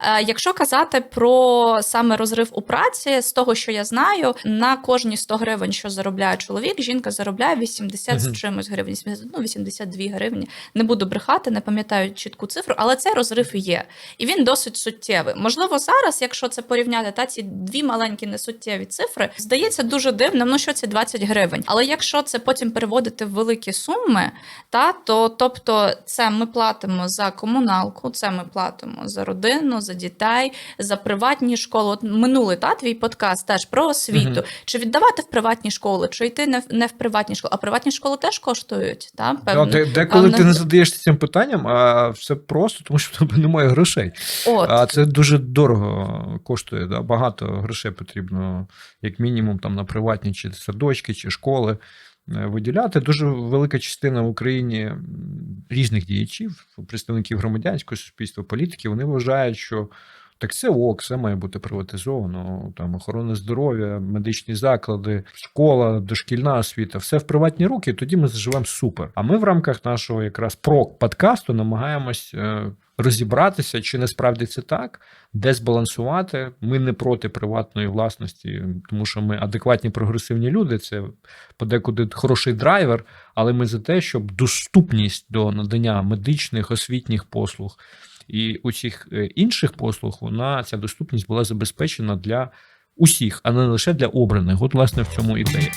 Е, Якщо казати про саме розрив у праці, з того, що я знаю, на кожні 100 гривень, що заробляє чоловік, жінка заробляє 80 з чимось гривень, 80, ну 82 гривні. Не буду брехати, не пам'ятаю чітку цифру, але цей розрив є, і він досить суттєвий. Можливо, зараз, якщо це порівняти, та ці дві маленькі несуттєві цифри, здається дуже дивним. Ну що це 20 гривень. Але якщо це потім переводити в великі суми, та то тобто, це ми платимо за комуналку, це ми платимо за родину, за дітей, за приватні школи. От минулий та твій подкаст теж про освіту. Мгм. Чи віддавати в приватні школи, чи йти не в не в приватні школи? А приватні школи теж коштують, та Да, певно. де, деколи А, ти не задаєшся цим питанням, а все просто, тому що в тебе немає грошей. От. А це дуже дорого коштує. Да? Багато грошей потрібно, як мінімум, там на приватні чи садочки, чи школи е, виділяти. Дуже велика частина в Україні різних діячів, представників громадянського суспільства, політиків, вони вважають, що. Так це ок, все має бути приватизовано. Там охорона здоров'я, медичні заклади, школа, дошкільна освіта, все в приватні руки. Тоді ми заживемо супер. А ми в рамках нашого якраз прок подкасту намагаємось е, розібратися, чи насправді це так, де збалансувати. Ми не проти приватної власності, тому що ми адекватні прогресивні люди. Це подекуди хороший драйвер, але ми за те, щоб доступність до надання медичних освітніх послуг і усіх е, інших послуг, вона ця доступність була забезпечена для усіх, а не лише для обраних. От, власне, в цьому ідея.